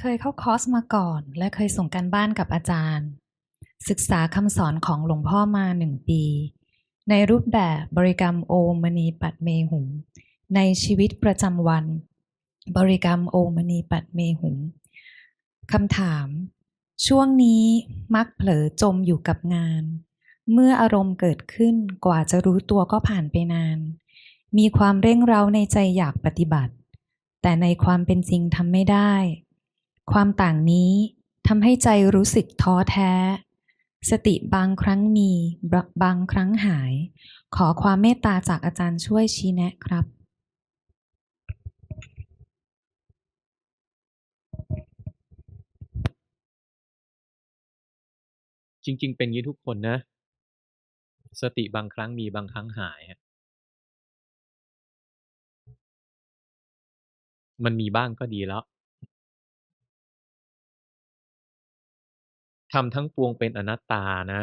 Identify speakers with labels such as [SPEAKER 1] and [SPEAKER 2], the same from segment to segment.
[SPEAKER 1] เคยเข้าคอร์สมาก่อน และเคยส่งการบ้านกับอาจารย์ ศึกษาคำสอนของหลวงพ่อมาหนึ่งปี ในรูปแบบบริกรรมโอมณีปัดเมหุมในชีวิตประจำวัน บริกรรมโอมณีปัดเมหุมคำถาม ช่วงนี้มักเผลอจมอยู่กับงาน เมื่ออารมณ์เกิดขึ้นกว่าจะรู้ตัวก็ผ่านไปนาน มีความเร่งเร้าในใจอยากปฏิบัติ แต่ในความเป็นจริงทำไม่ได้ ความต่างนี้ทำให้ใจรู้สึกท้อแท้ สติบางครั้งมีบางครั้งหาย ขอความเมตตาจากอาจารย์ช่วยชี้แนะครับ
[SPEAKER 2] จริง ๆ เป็นงี้ทุกคนนะ สติบางครั้งมีบางครั้งหาย มันมีบ้างก็ดีแล้ว ทำทั้งปวงเป็นอนัตตานะ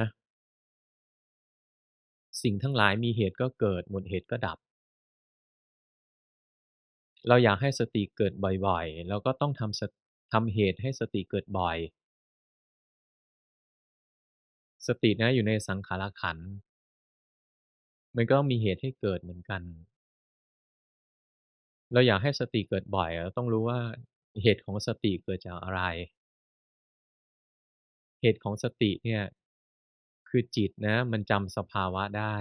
[SPEAKER 2] สิ่งทั้งหลายมีเหตุก็เกิด หมดเหตุก็ดับ เราอยากให้สติเกิดบ่อยๆ เราก็ต้องทำทำเหตุให้สติเกิดบ่อย สตินะอยู่ในสังขารขัน มันก็มีเหตุให้เกิดเหมือนกัน เราอยากให้สติเกิดบ่อยเราต้องรู้ว่าเหตุของสติเกิดจากอะไร เหตุของสติเนี่ย คือจิตนะ มันจำสภาวะได้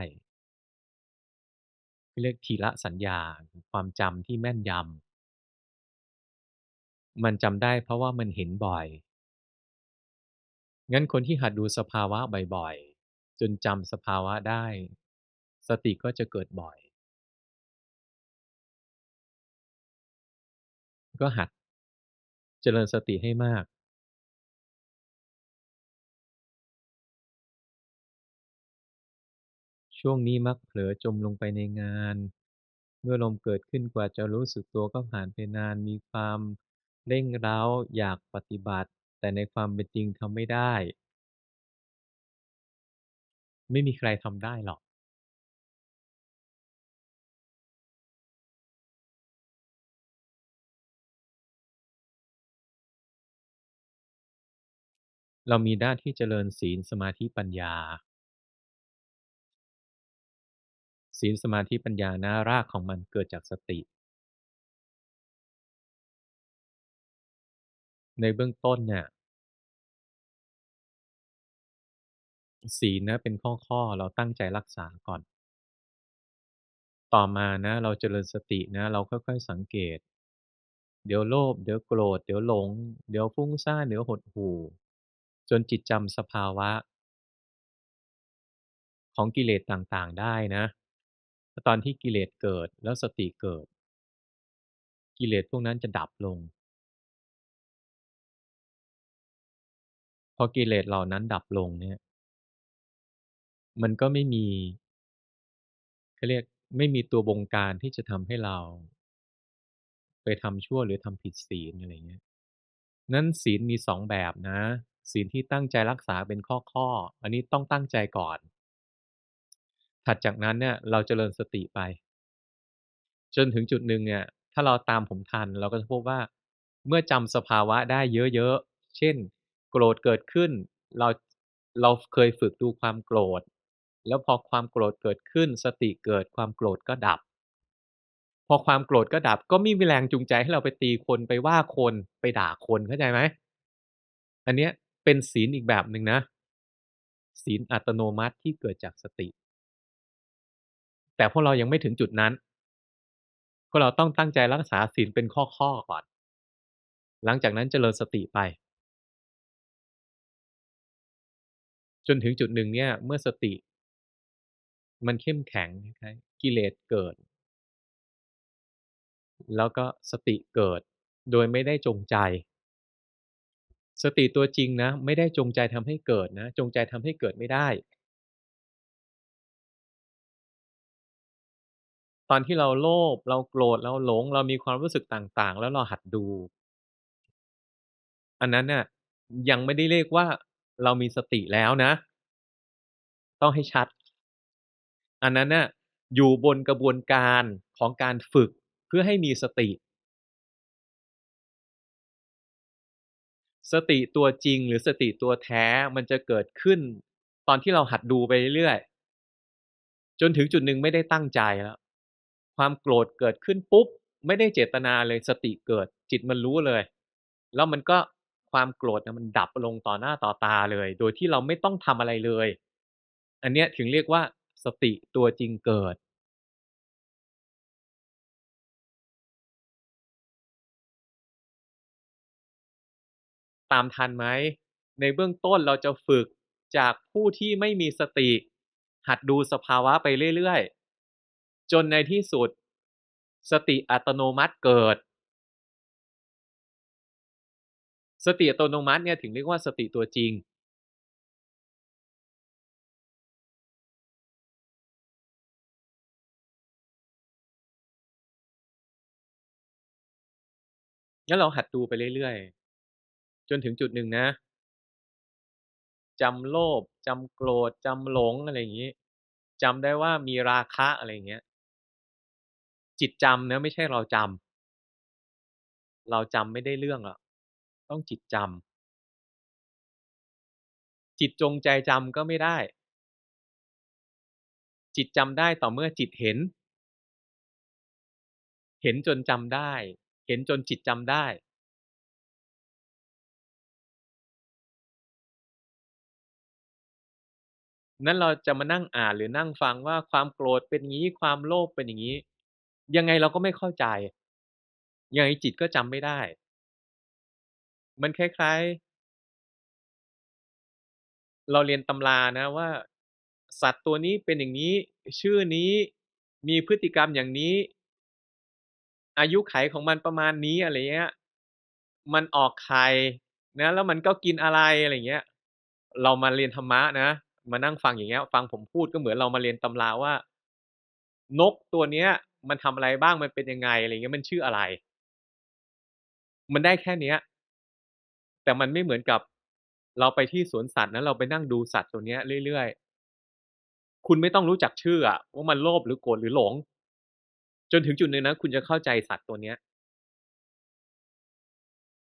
[SPEAKER 2] เรียกทีละสัญญาความจำที่แม่นยำมันจำได้เพราะว่ามันเห็นบ่อย งั้นคนที่หัดดูสภาวะบ่อยๆ จนจำสภาวะได้ สติก็จะเกิดบ่อย ก็หัดเจริญสติให้มาก ช่วงนี้มักเผลอจมลงไปในงาน เมื่อลมเกิดขึ้นกว่าจะรู้สึกตัวก็ผ่านไปนาน มีความเร่งร้าอยากปฏิบัติ แต่ในความเป็นจริงทำไม่ได้ ไม่มีใครทำได้หรอก เรามีหน้าที่เจริญศีล สมาธิ ปัญญา ศีลสมาธิปัญญานะรากของมันเกิดจากสติ ในเบื้องต้นเนี่ยศีลนะเป็นข้อๆเราตั้งใจรักษาก่อน ต่อมานะ เราเจริญสตินะ เราค่อย ๆ สังเกต เดี๋ยวโลภเดี๋ยวโกรธ เดี๋ยวหลง เดี๋ยวฟุ้งซ่านเดี๋ยวหดหู่ จนจิตจำสภาวะ ของกิเลสต่างๆได้นะ ตอนที่กิเลสเกิดแล้วสติเกิด กิเลสพวกนั้นจะดับลง พอกิเลสเหล่านั้นดับลงเนี่ย มันก็ไม่มีเขาเรียกไม่มีตัวบงการที่จะทำให้เรา ไปทำชั่วหรือทำผิดศีลอะไรเงี้ยนั้นศีลมี2แบบนะ ศีลที่ตั้งใจรักษาเป็นข้อๆอันนี้ต้องตั้งใจก่อน ถัดจากนั้นเนี่ยเราเจริญสติไป จนถึงจุดหนึ่งเนี่ย ถ้าเราตามผมทัน เราก็จะพบว่า เมื่อจำสภาวะได้เยอะๆ เช่น โกรธเกิดขึ้น เราเราเคยฝึกดูความโกรธ แล้วพอความโกรธเกิดขึ้น สติเกิดความโกรธก็ดับ พอความโกรธก็ดับ ก็ไม่มีแรงจูงใจให้เราไปตีคนไปว่าคนไปด่าคนเข้าใจไหมอันเนี้ยเป็นศีลอีกแบบหนึ่งนะ ศีลอัตโนมัติที่เกิดจากสติ แต่พวกเรายังไม่ถึงจุดนั้น พวกเราต้องตั้งใจรักษาศีลเป็นข้อๆก่อน หลังจากนั้นเจริญสติไป จนถึงจุดหนึ่งเนี่ย เมื่อสติ มันเข้มแข็งกิเลสเกิด แล้วก็สติเกิดโดยไม่ได้จงใจ สติตัวจริงนะ ไม่ได้จงใจทำให้เกิดนะ จงใจทำให้เกิดไม่ได้ ตอนที่เราโลภ เราโกรธ เราหลง เรามีความรู้สึกต่าง ๆ แล้วเราหัดดู อันนั้นน่ะ ยังไม่ได้เรียกว่า เรามีสติแล้วนะ ต้องให้ชัด อันนั้นน่ะ อยู่บนกระบวนการของการฝึกเพื่อให้มีสติ สติตัวจริงหรือสติตัวแท้มันจะเกิดขึ้น ตอนที่เราหัดดูไปเรื่อยๆจนถึงจุดหนึ่งไม่ได้ตั้งใจแล้ว ความโกรธเกิดขึ้นปุ๊บ ไม่ได้เจตนาเลยสติเกิด จิตมันรู้เลย แล้วมันก็ความโกรธนะมันดับลงต่อหน้าต่อตาเลย โดยที่เราไม่ต้องทำอะไรเลย อันเนี้ยถึงเรียกว่าสติตัวจริงเกิดตามทันไหม ในเบื้องต้นเราจะฝึกจากผู้ที่ไม่มีสติ หัดดูสภาวะไปเรื่อยๆ จนในที่สุด สติอัตโนมัติเกิด สติอัตโนมัติเนี่ยถึงเรียกว่าสติตัวจริง งั้นเราหัดดูไปเรื่อยๆ จนถึงจุดหนึ่งนะจำโลภจำโกรธจำหลงอะไรอย่างงี้จำได้ว่ามีราคะอะไรอย่างเงี้ย จิตจำเนะไม่ใช่เราจำเราจำไม่ได้เรื่องหรอกต้องจิตจำจิตจงใจจำก็ไม่ได้ จิตจำได้ต่อเมื่อจิตเห็น เห็นจนจำได้ เห็นจนจิตจำได้นั้นเราจะมานั่งอ่านหรือนั่งฟังว่าความโกรธเป็นอย่างงี้ความโลภเป็นอย่างงี้ ยังไงเราก็ไม่เข้าใจ ยังไงจิตก็จำไม่ได้ มันคล้าย ๆ เราเรียนตำรานะว่า สัตว์ตัวนี้เป็นอย่างงี้ ชื่อนี้ มีพฤติกรรมอย่างนี้ อายุไขของมันประมาณนี้ อะไรเงี้ย มันออกไข่นะ แล้วมันก็กินอะไร อะไรเงี้ย เรามาเรียนธรรมะนะ มานั่งฟังอย่างเงี้ย ฟังผมพูดก็เหมือนเรามาเรียนตำราว่า นกตัวเนี้ย มันทำอะไรบ้างมันเป็นยังไงอะไรเงี้ยมันชื่ออะไร มันได้แค่เนี้ย แต่มันไม่เหมือนกับเราไปที่สวนสัตว์นะเราไปนั่งดูสัตว์ตัวเนี้ยเรื่อยๆ คุณไม่ต้องรู้จักชื่ออะว่ามันโลภหรือโกรธหรือหลง จนถึงจุดหนึ่งนะคุณจะเข้าใจสัตว์ตัวเนี้ย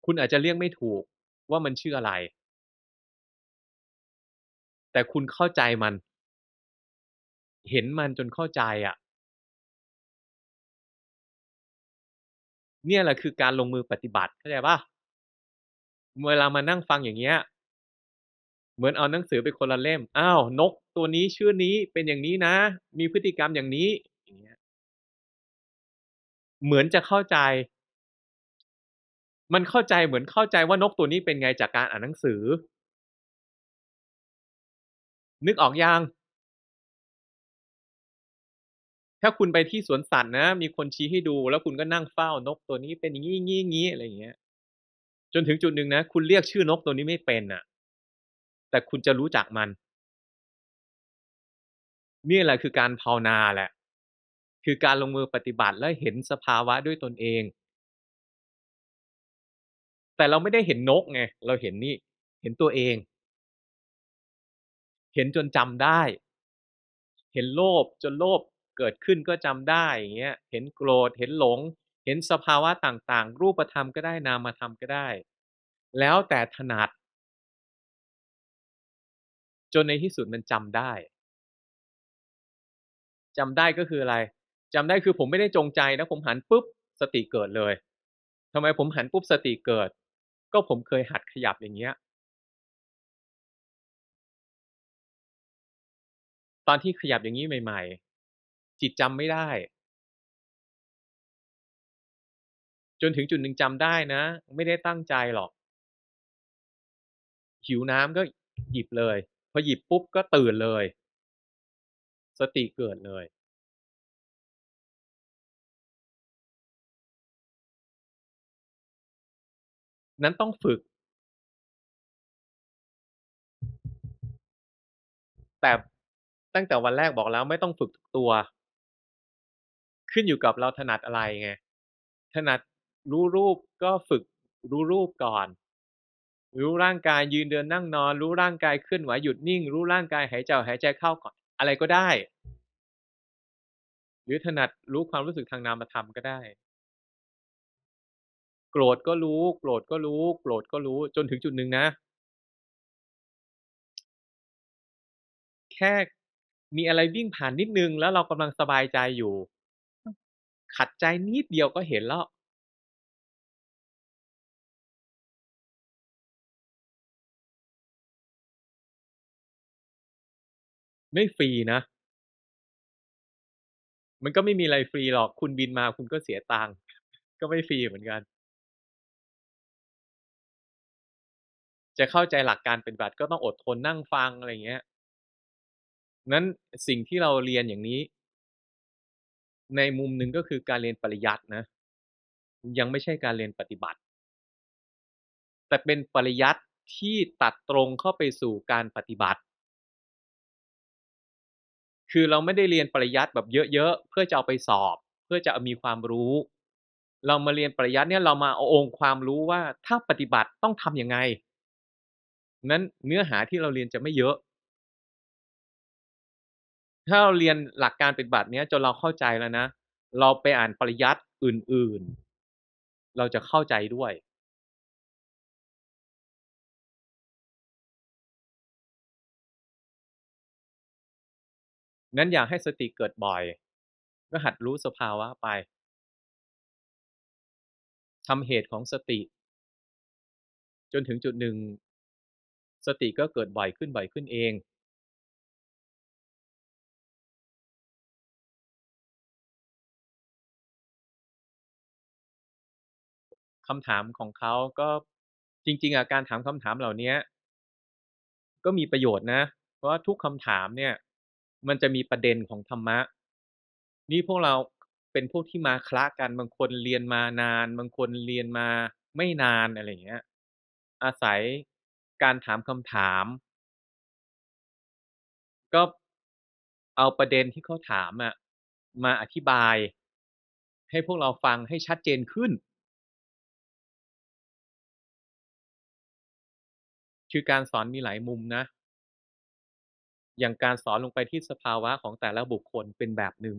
[SPEAKER 2] คุณอาจจะเรียกไม่ถูกว่ามันชื่ออะไร แต่คุณเข้าใจมัน เห็นมันจนเข้าใจอะ เนี่ยแหละคือการลงมือปฏิบัติเข้าใจปล่า?เวลามานั่งฟังอย่างเงี้ย เหมือนเอาหนังสือไปคนละเล่มอ้าวนกตัวนี้ชื่อนี้เป็นอย่างนี้นะ มีพฤติกรรมอย่างนี้อย่างเงี้ย เหมือนจะเข้าใจ มันเข้าใจเหมือนเข้าใจว่านกตัวนี้เป็นไงจากการอ่านหนังสือ นึกออกยัง? ถ้าคุณไปที่สวนสัตว์นะ มีคนชี้ให้ดู แล้วคุณก็นั่งเฝ้านกตัวนี้เป็นอย่างงี้งี้ๆอะไรอย่างเงี้ย จนถึงจุดหนึ่งนะ คุณเรียกชื่อนกตัวนี้ไม่เป็นน่ะ แต่คุณจะรู้จักมัน นี่แหละคือการภาวนาแหละ คือการลงมือปฏิบัติและเห็นสภาวะด้วยตนเอง แต่เราไม่ได้เห็นนกไง เราเห็นนี่ เห็นตัวเอง เห็นจนจำได้ เห็นโลภจนโลภ เกิดขึ้นก็จำได้อย่างเงี้ยเห็นโกรธเห็นหลง เห็นสภาวะต่างๆ รูปธรรมก็ได้นามธรรมก็ได้ แล้วแต่ถนัด จนในที่สุดมันจำได้จำได้ก็คืออะไรจำได้คือผมไม่ได้จงใจนะผมหันปุ๊บสติเกิดเลยทำไมผมหันปุ๊บสติเกิด ก็ผมเคยหัดขยับอย่างเงี้ยตอนที่ขยับอย่างงี้ใหม่ๆ จิตจำไม่ได้ จนถึงจุดหนึ่งจำได้นะ ไม่ได้ตั้งใจหรอก หิวน้ำก็หยิบเลย พอหยิบปุ๊บก็ตื่นเลย สติเกิดเลย นั้นต้องฝึก แต่ตั้งแต่วันแรกบอกแล้วไม่ต้องฝึกทุกตัว ขึ้นอยู่กับเราถนัดอะไรไง ถนัดรู้รูปก็ฝึกรู้รูปก่อน รู้ร่างกายยืนเดินนั่งนอน รู้ร่างกายเคลื่อนไหวหยุดนิ่ง รู้ร่างกายหายใจหายใจเข้าก่อน อะไรก็ได้ หรือถนัดรู้ความรู้สึกทางนามธรรมก็ได้ โกรธก็รู้ โกรธก็รู้ โกรธก็รู้จนถึงจุดหนึ่งนะ แค่มีอะไรวิ่งผ่านนิดนึงแล้วเรากำลังสบายใจอยู่ ขัดใจนิดเดียวก็เห็นแล้วไม่ฟรีนะ มันก็ไม่มีอะไรฟรีหรอก คุณบินมาคุณก็เสียตังค์ ก็ไม่ฟรีเหมือนกัน จะเข้าใจหลักการเปฏิบัติก็ต้องอดทนนั่งฟังอะไรอย่างเงี้ย นั้นสิ่งที่เราเรียนอย่างนี้ ในมุมหนึ่งก็คือการเรียนปริยัตินะ ยังไม่ใช่การเรียนปฏิบัติ แต่เป็นปริยัติที่ตัดตรงเข้าไปสู่การปฏิบัติ คือเราไม่ได้เรียนปริยัติแบบเยอะๆเพื่อจะเอาไปสอบ เพื่อจะมีความรู้ เรามาเรียนปริยัติเนี่ยเรามาเอาองค์ความรู้ว่าถ้าปฏิบัติต้องทำยังไง นั้นเนื้อหาที่เราเรียนจะไม่เยอะ ถ้าเราเรียนหลักการปฏิบัติเนี้ยจนเราเข้าใจแล้วนะ เราไปอ่านปริยัติอื่น ๆ เราจะเข้าใจด้วย งั้นอยากให้สติเกิดบ่อย ก็หัดรู้สภาวะไปทำเหตุของสติ จนถึงจุดหนึ่ง สติก็เกิดบ่อยขึ้นบ่อยขึ้นเอง คำถามของเขาก็จริง ๆอะการถามคำถามเหล่านี้ก็มีประโยชน์นะ เพราะว่าทุกคำถามเนี่ย มันจะมีประเด็นของธรรมะ นี่พวกเราเป็นพวกที่มาคละกันบางคนเรียนมานาน บางคนเรียนมาไม่นานอะไรเงี้ย อาศัยการถามคำถาม ก็เอาประเด็นที่เขาถามอะมาอธิบาย ให้พวกเราฟังให้ชัดเจนขึ้น คือการสอนมีหลายมุมนะ อย่างการสอนลงไปที่สภาวะของแต่ละบุคคลเป็นแบบหนึ่ง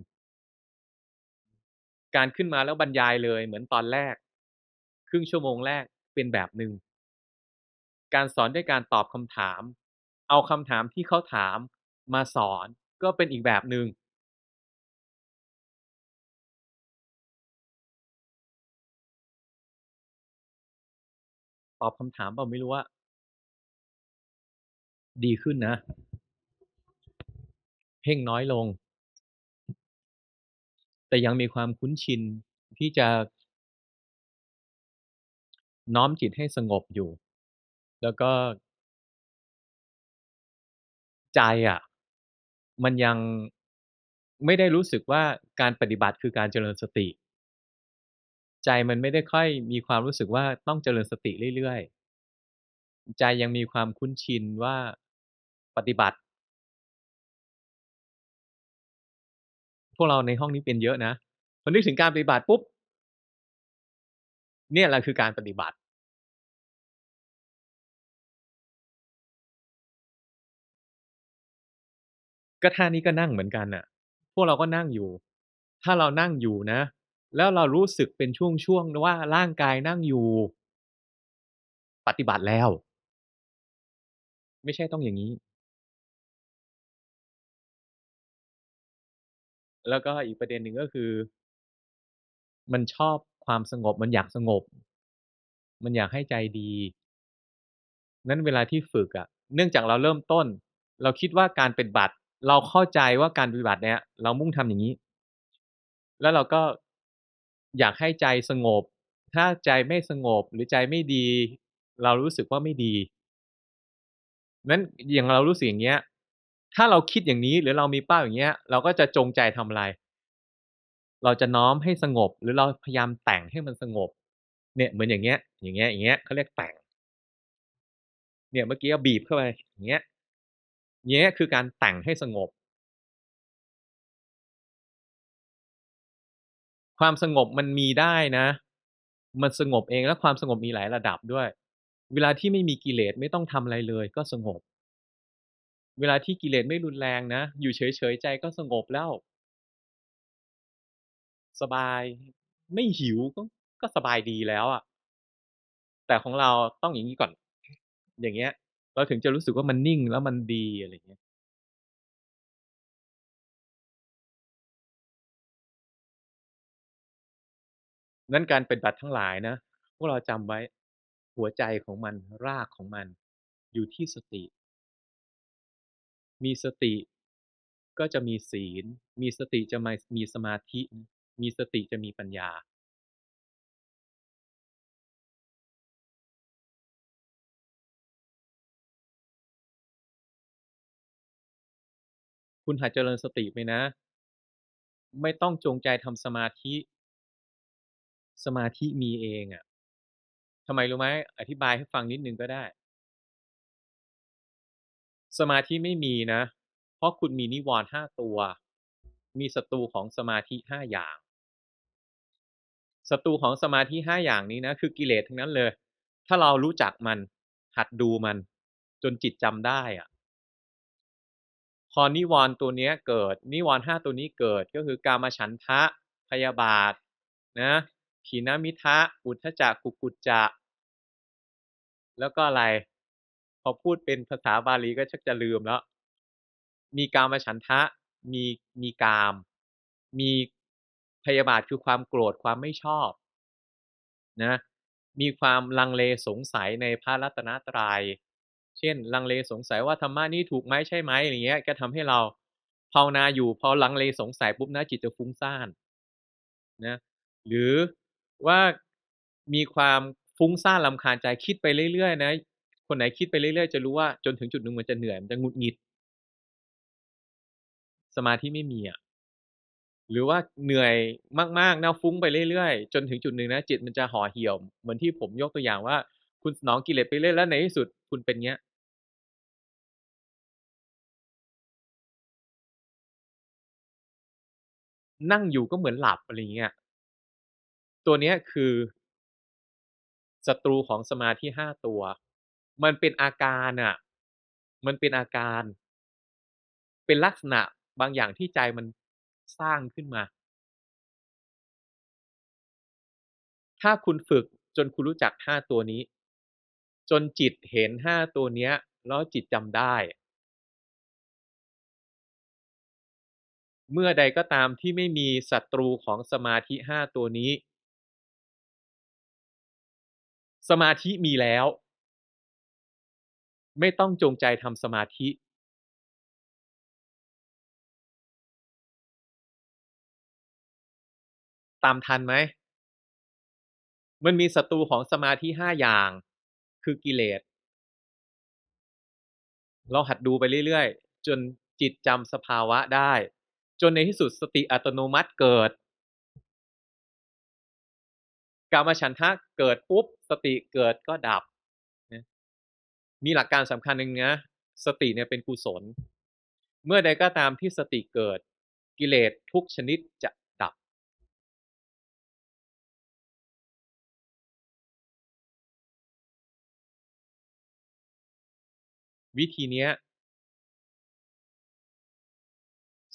[SPEAKER 2] การขึ้นมาแล้วบรรยายเลยเหมือนตอนแรก ครึ่งชั่วโมงแรกเป็นแบบหนึ่ง การสอนด้วยการตอบคำถาม เอาคำถามที่เขาถามมาสอนก็เป็นอีกแบบหนึ่งตอบคำถามเปล่าไม่รู้อะ ดีขึ้นนะ เพ่งน้อยลง แต่ยังมีความคุ้นชินที่จะ น้อมจิตให้สงบอยู่ แล้วก็ ใจอะมันยังไม่ได้รู้สึกว่าการปฏิบัติคือการเจริญสติ ใจมันไม่ได้ค่อยมีความรู้สึกว่าต้องเจริญสติเรื่อยๆ ใจยังมีความคุ้นชินว่า ปฏิบัติ พวกเราในห้องนี้เป็นเยอะนะพอนึกถึงการปฏิบัติปุ๊บ เนี่ยแหละคือการปฏิบัติ ก็ท่านี้ก็นั่งเหมือนกันน่ะ พวกเราก็นั่งอยู่ ถ้าเรานั่งอยู่นะ แล้วเรารู้สึกเป็นช่วงๆว่าร่างกายนั่งอยู่ ปฏิบัติแล้ว ไม่ใช่ต้องอย่างงี้ แล้วก็อีกประเด็นหนึ่งก็คือ มันชอบความสงบ มันอยากสงบ มันอยากให้ใจดี นั้นเวลาที่ฝึกอะเนื่องจากเราเริ่มต้น เราคิดว่าการปฏิบัติ เราเข้าใจว่าการปฏิบัติเนี้ยเรามุ่งทำอย่างงี้ แล้วเราก็อยากให้ใจสงบ ถ้าใจไม่สงบหรือใจไม่ดี เรารู้สึกว่าไม่ดีนั้นอย่างเรารู้สึกอย่างเงี้ย ถ้าเราคิดอย่างนี้หรือเรามีเป้าอย่างเงี้ย เราก็จะจงใจทำอะไร เราจะน้อมให้สงบ หรือเราพยายามแต่งให้มันสงบ เนี่ยเหมือนอย่างเงี้ย อย่างเงี้ยอย่างเงี้ยเขาเรียกแต่ง เนี่ยเมื่อกี้บีบเข้าไปอย่างเงี้ยเงี้ยคือการแต่งให้สงบ ความสงบมันมีได้นะ มันสงบเองและความสงบมีหลายระดับด้วย เวลาที่ไม่มีกิเลสไม่ต้องทำอะไรเลย ก็สงบ เวลาที่กิเลสไม่รุนแรงนะ อยู่เฉย ๆ ใจก็สงบแล้ว สบาย ไม่หิวก็ก็สบายดีแล้วอะ แต่ของเราต้องอย่างนี้ก่อน อย่างเงี้ย เราถึงจะรู้สึกว่ามันนิ่งแล้วมันดี อะไรเงี้ย งั้นการปฏิบัติทั้งหลายนะ พวกเราจำไว้ หัวใจของมัน รากของมันอยู่ที่สติ มีสติก็จะมีศีล มีสติจะมามีสมาธิ มีสติจะมีปัญญา คุณหัดเจริญสติไปนะ ไม่ต้องจงใจทำสมาธิ สมาธิมีเองอะทำไมรู้ไหมอธิบายให้ฟังนิดนึงก็ได้ สมาธิไม่มีนะ เพราะคุณมีนิวรณ์5ตัว มีศัตรูของสมาธิ5อย่างศัตรูของสมาธิ5อย่างนี้นะคือกิเลสทั้งนั้นเลย ถ้าเรารู้จักมัน หัดดูมัน จนจิตจำได้อะพอนิวรณ์ตัวเนี้ยเกิด นิวรณ์5ตัวนี้เกิดก็คือกามฉันทะ พยาบาท นะถีนมิทะ อุทธจจะกุกุจจะ แล้วก็อะไร พอพูดเป็นภาษาบาลีก็ชักจะลืมแล้ว มีกามฉันทะ มีมีกาม มีพยาบาทคือความโกรธความไม่ชอบนะ มีความลังเลสงสัยในพระรัตนตรัย เช่น ลังเลสงสัยว่าธรรมะนี้ถูกไหมใช่ไหมอย่างเงี้ยก็ทำให้เราภาวนาอยู่พอลังเลสงสัยปุ๊บนะจิตจะฟุ้งซ่านนะหรือว่ามีความฟุ้งซ่านรำคาญใจคิดไปเรื่อยๆนะ คนไหนคิดไปเรื่อยๆ จะรู้ว่าจนถึงจุดหนึ่งมันจะเหนื่อยมันจะงุดหงิด สมาธิไม่มีอะหรือว่าเหนื่อยมากๆนะฟุ้งไปเรื่อยๆ จนถึงจุดหนึ่งนะจิตมันจะห่อเหี่ยว เหมือนที่ผมยกตัวอย่างว่า คุณสนองกิเลสไปเรื่อยแล้วในที่สุดคุณเป็นเงี้ย นั่งอยู่ก็เหมือนหลับอะไรเงี้ยตัวเนี้ยคือศัตรูของสมาธิ5ตัว มันเป็นอาการอะมันเป็นอาการ เป็นลักษณะบางอย่างที่ใจมันสร้างขึ้นมา ถ้าคุณฝึกจนคุณรู้จัก5ตัวนี้ จนจิตเห็น5ตัวเนี้ย แล้วจิตจำได้ เมื่อใดก็ตามที่ไม่มีศัตรูของสมาธิ5ตัวนี้ สมาธิมีแล้ว ไม่ต้องจงใจทำสมาธิตามทันไหม?มันมีศัตรูของสมาธิ5อย่าง คือกิเลส เราหัดดูไปเรื่อยๆ จนจิตจำสภาวะได้ จนในที่สุดสติอัตโนมัติเกิด กามฉันทะเกิดปุ๊บ สติเกิดก็ดับ มีหลักการสำคัญหนึ่งนะ สติเนี่ยเป็นกุศล เมื่อใดก็ตามที่สติเกิดกิเลสทุกชนิดจะดับ วิธีเนี้ย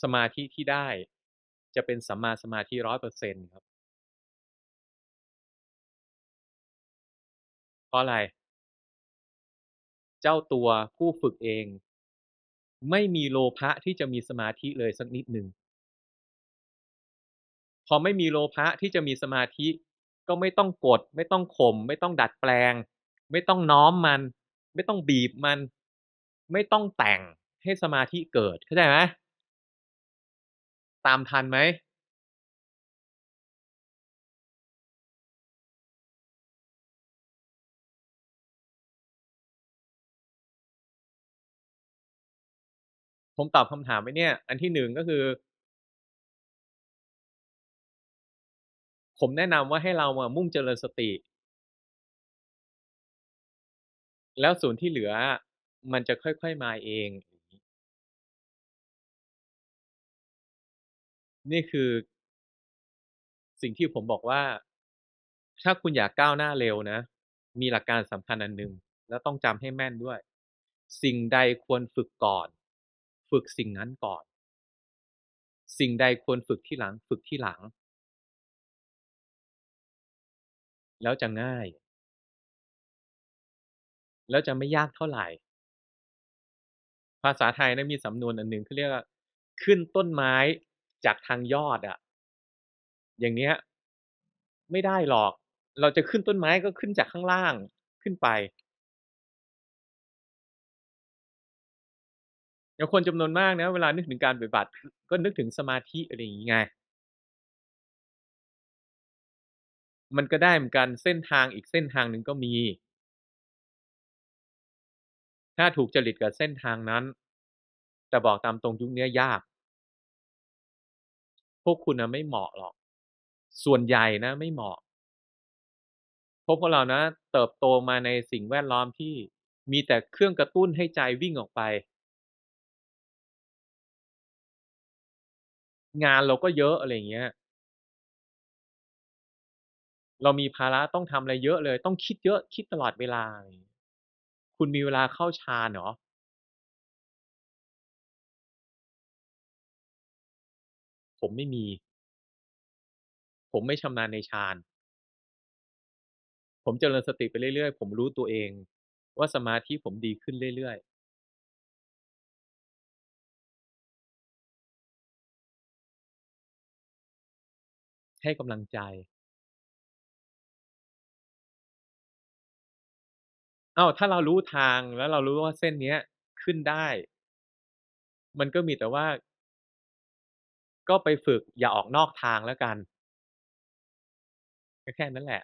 [SPEAKER 2] สมาธิที่ได้จะเป็นสัมมาสมาธิ100%ครับ เพราะอะไร? เจ้าตัวผู้ฝึกเอง ไม่มีโลภะที่จะมีสมาธิเลยสักนิดหนึ่งพอไม่มีโลภะที่จะมีสมาธิ ก็ไม่ต้องกด ไม่ต้องข่มไม่ต้องดัดแปลง ไม่ต้องน้อมมัน ไม่ต้องบีบมัน ไม่ต้องแต่งให้สมาธิเกิดเข้าใจไหม?ตามทันไหม? ผมตอบคำถามไหมเนี่ย?อันที่1ก็คือ ผมแนะนำว่าให้เราอะมุ่งเจริญสติ แล้วส่วนที่เหลือมันจะค่อยๆมาเอง นี่คือ สิ่งที่ผมบอกว่า ถ้าคุณอยากก้าวหน้าเร็วนะ มีหลักการสำคัญอันหนึ่งแล้วต้องจำให้แม่นด้วย สิ่งใดควรฝึกก่อน ฝึกสิ่งนั้นก่อน สิ่งใดควรฝึกที่หลัง ฝึกที่หลัง แล้วจะง่าย แล้วจะไม่ยากเท่าไหร่ ภาษาไทยนะมีสำนวนอันหนึ่งเขาเรียกว่า ขึ้นต้นไม้จากทางยอดอะอย่างเงี้ย ไม่ได้หรอก เราจะขึ้นต้นไม้ก็ขึ้นจากข้างล่างขึ้นไป อย่างคนจำนวนมากนะ เวลานึกถึงการปฏิบัติ ก็นึกถึงสมาธิอะไรอย่างงี้ไงมันก็ได้เหมือนกันเส้นทางอีกเส้นทางหนึ่งก็มี ถ้าถูกจริตกับเส้นทางนั้น แต่บอกตามตรงยุคเนี้ยยาก พวกคุณนะไม่เหมาะหรอก ส่วนใหญ่นะ ไม่เหมาะพราะพวกเรานะ เติบโตมาในสิ่งแวดล้อมที่มีแต่เครื่องกระตุ้นให้ใจวิ่งออกไป งานเราก็เยอะอะไรอย่างเงี้ย เรามีภาระต้องทำอะไรเยอะเลย ต้องคิดเยอะคิดตลอดเวลาอะไรงี้คุณมีเวลาเข้าฌานเหรอ?ผมไม่มี ผมไม่ชำนาญในฌาน ผมเจริญสติไปเรื่อยๆ ผมรู้ตัวเอง ว่าสมาธิผมดีขึ้นเรื่อยๆ ให้กำลังใจอ้าวถ้าเรารู้ทางแล้วเรารู้ว่าเส้นเนี้ยขึ้นได้ มันก็มีแต่ว่า ก็ไปฝึกอย่าออกนอกทางแล้วกัน ก็แค่นั้นแหละ